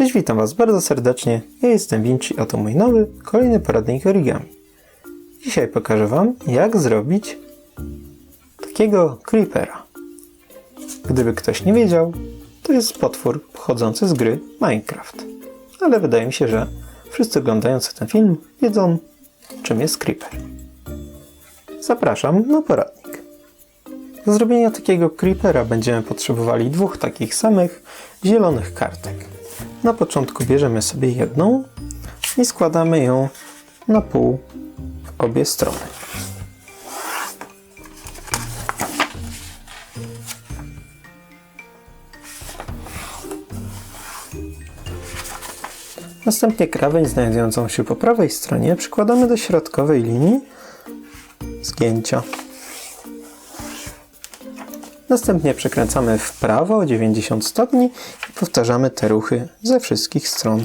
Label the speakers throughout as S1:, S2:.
S1: Cześć, witam Was bardzo serdecznie. Ja jestem Vinci, a to mój nowy, kolejny poradnik origami. Dzisiaj pokażę Wam, jak zrobić takiego creepera. Gdyby ktoś nie wiedział, to jest potwór pochodzący z gry Minecraft. Ale wydaje mi się, że wszyscy oglądający ten film wiedzą, czym jest creeper. Zapraszam na poradnik. Do zrobienia takiego creepera będziemy potrzebowali dwóch takich samych zielonych kartek. Na początku bierzemy sobie jedną i składamy ją na pół w obie strony. Następnie krawędź znajdującą się po prawej stronie przykładamy do środkowej linii zgięcia. Następnie przekręcamy w prawo o 90 stopni i powtarzamy te ruchy ze wszystkich stron.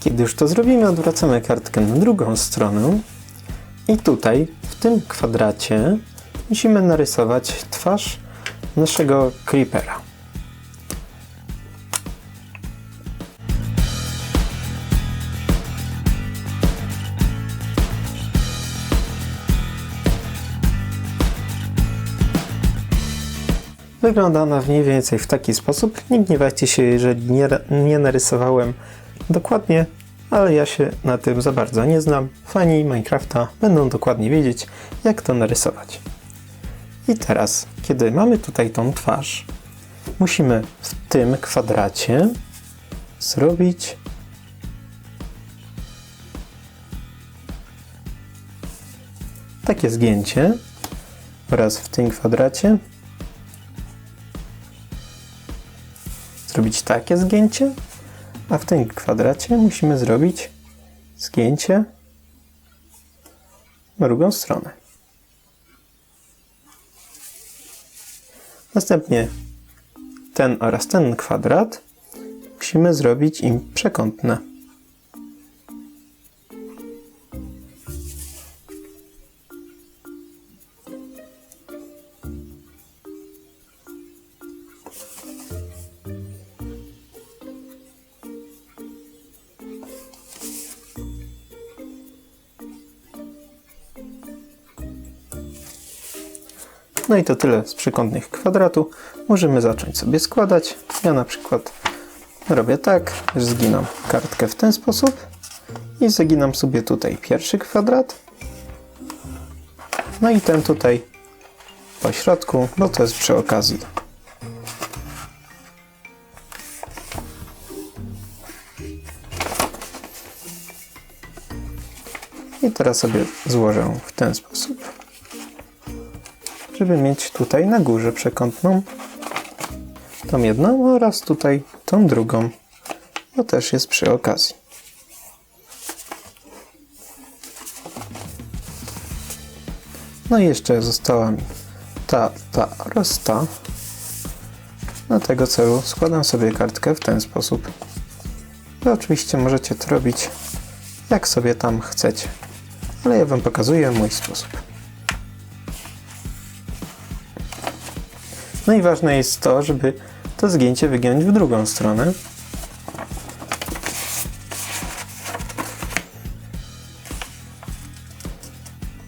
S1: Kiedy już to zrobimy, odwracamy kartkę na drugą stronę i tutaj, w tym kwadracie, musimy narysować twarz naszego creepera. Wygląda ona mniej więcej w taki sposób. Nie gniewajcie się, jeżeli nie, nie narysowałem dokładnie, ale ja się na tym za bardzo nie znam. Fani Minecrafta będą dokładnie wiedzieć, jak to narysować. I teraz, kiedy mamy tutaj tą twarz, musimy w tym kwadracie zrobić takie zgięcie oraz w tym kwadracie zrobić takie zgięcie, a w tym kwadracie musimy zrobić zgięcie w drugą stronę. Następnie ten oraz ten kwadrat musimy zrobić im przekątne. No i to tyle z przekątnych kwadratu. Możemy zacząć sobie składać. Ja na przykład robię tak, że zginam kartkę w ten sposób i zaginam sobie tutaj pierwszy kwadrat. No i ten tutaj po środku, bo to jest przy okazji. I teraz sobie złożę w ten sposób żeby mieć tutaj na górze przekątną tą jedną oraz tutaj tą drugą. To też jest przy okazji. No i jeszcze została mi ta, ta oraz ta. Do tego celu składam sobie kartkę w ten sposób. Wy oczywiście możecie to robić jak sobie tam chcecie, ale ja Wam pokazuję mój sposób. No i ważne jest to, żeby to zgięcie wygiąć w drugą stronę.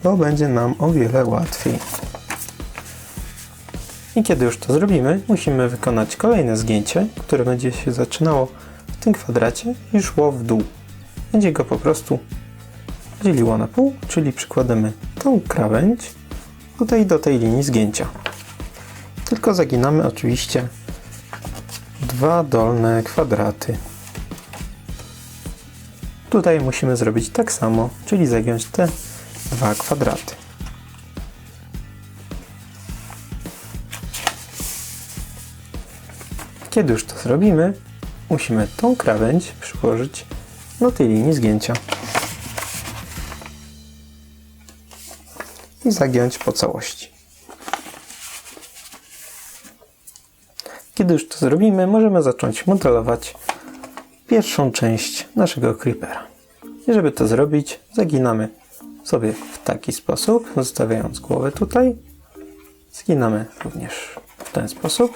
S1: Bo będzie nam o wiele łatwiej. I kiedy już to zrobimy, musimy wykonać kolejne zgięcie, które będzie się zaczynało w tym kwadracie i szło w dół. Będzie go po prostu dzieliło na pół, czyli przykładamy tą krawędź tutaj do tej linii zgięcia tylko zaginamy oczywiście dwa dolne kwadraty. Tutaj musimy zrobić tak samo, czyli zagiąć te dwa kwadraty. Kiedy już to zrobimy, musimy tą krawędź przyłożyć do tej linii zgięcia i zagiąć po całości. Kiedy już to zrobimy, możemy zacząć modelować pierwszą część naszego creepera. I żeby to zrobić, zaginamy sobie w taki sposób, zostawiając głowę tutaj. Zginamy również w ten sposób.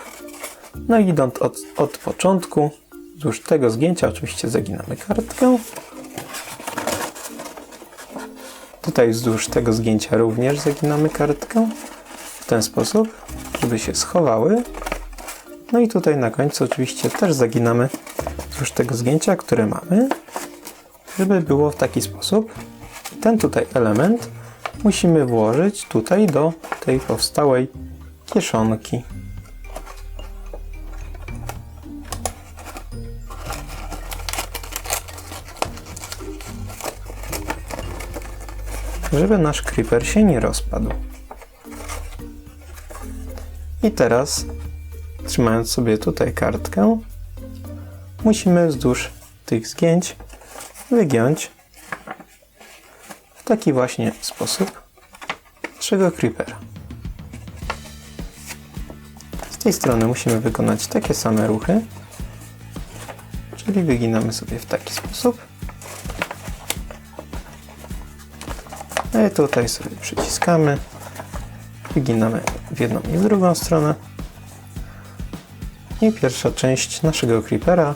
S1: No i idąc od, od początku, wzdłuż tego zgięcia oczywiście zaginamy kartkę. Tutaj wzdłuż tego zgięcia również zaginamy kartkę. W ten sposób, żeby się schowały. No i tutaj na końcu oczywiście też zaginamy wzdłuż tego zgięcia, które mamy, żeby było w taki sposób. Ten tutaj element musimy włożyć tutaj do tej powstałej kieszonki. Żeby nasz creeper się nie rozpadł. I teraz, trzymając sobie tutaj kartkę, musimy wzdłuż tych zgięć wygiąć w taki właśnie sposób naszego creepera. Z tej strony musimy wykonać takie same ruchy, czyli wyginamy sobie w taki sposób. No i tutaj sobie przyciskamy, wyginamy w jedną i w drugą stronę. I pierwsza część naszego creepera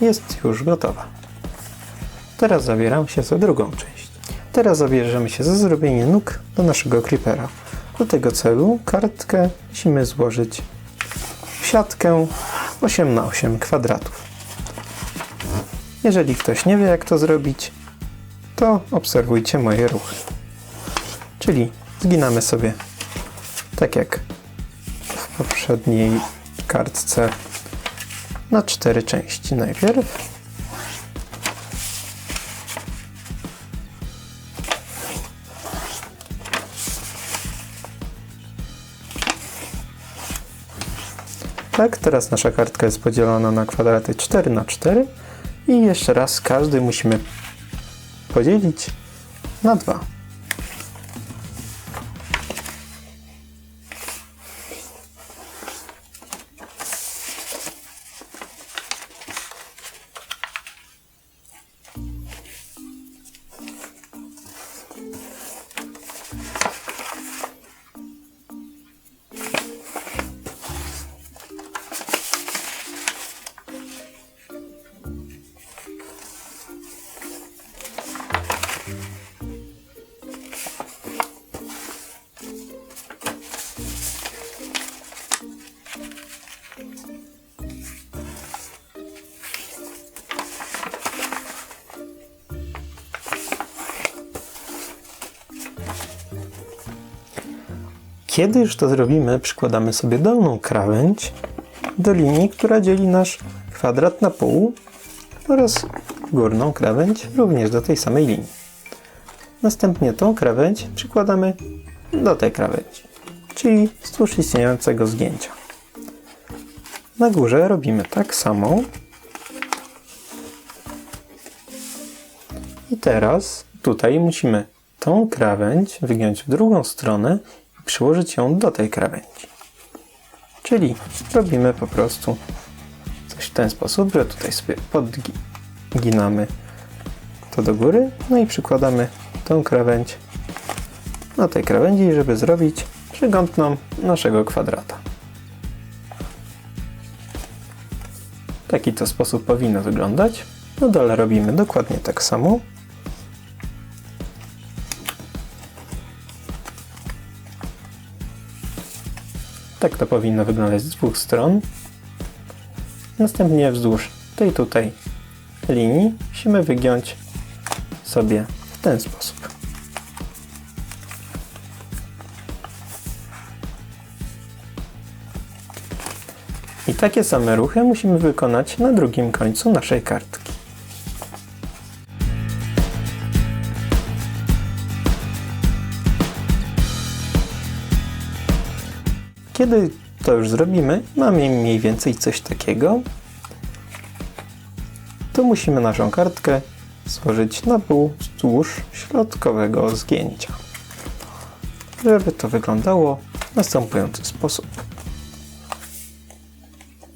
S1: jest już gotowa. Teraz zabieram się za drugą część. Teraz zabierzemy się za zrobienie nóg do naszego creepera. Do tego celu kartkę musimy złożyć w siatkę 8 na 8 kwadratów. Jeżeli ktoś nie wie jak to zrobić, to obserwujcie moje ruchy. Czyli zginamy sobie tak jak w poprzedniej kartce na cztery części najpierw. Tak, teraz nasza kartka jest podzielona na kwadraty 4 na 4 i jeszcze raz każdy musimy podzielić na 2. Kiedy już to zrobimy, przykładamy sobie dolną krawędź do linii, która dzieli nasz kwadrat na pół oraz górną krawędź również do tej samej linii. Następnie tą krawędź przykładamy do tej krawędzi, czyli wzdłuż istniejącego zgięcia. Na górze robimy tak samo. I teraz tutaj musimy tą krawędź wygiąć w drugą stronę przyłożyć ją do tej krawędzi. Czyli robimy po prostu coś w ten sposób, że tutaj sobie podginamy to do góry, no i przykładamy tą krawędź do tej krawędzi, żeby zrobić przygątną naszego kwadrata. Taki to sposób powinno wyglądać. No dole robimy dokładnie tak samo. Tak to powinno wyglądać z dwóch stron. Następnie wzdłuż tej tutaj linii musimy wygiąć sobie w ten sposób. I takie same ruchy musimy wykonać na drugim końcu naszej kartki. Kiedy to już zrobimy, mamy mniej więcej coś takiego, to musimy naszą kartkę złożyć na pół wzdłuż środkowego zgięcia. Żeby to wyglądało w następujący sposób.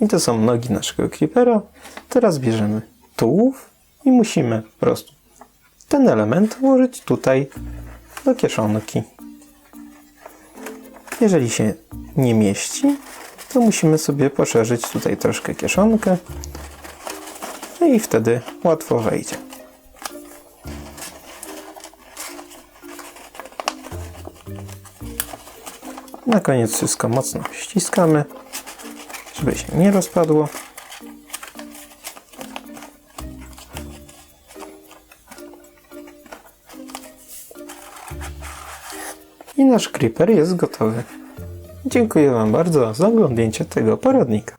S1: I to są nogi naszego creepera. Teraz bierzemy tułów i musimy po prostu ten element włożyć tutaj do kieszonki. Jeżeli się nie mieści, to musimy sobie poszerzyć tutaj troszkę kieszonkę no i wtedy łatwo wejdzie. Na koniec wszystko mocno ściskamy, żeby się nie rozpadło. I nasz creeper jest gotowy. Dziękuję Wam bardzo za oglądnięcie tego poradnika.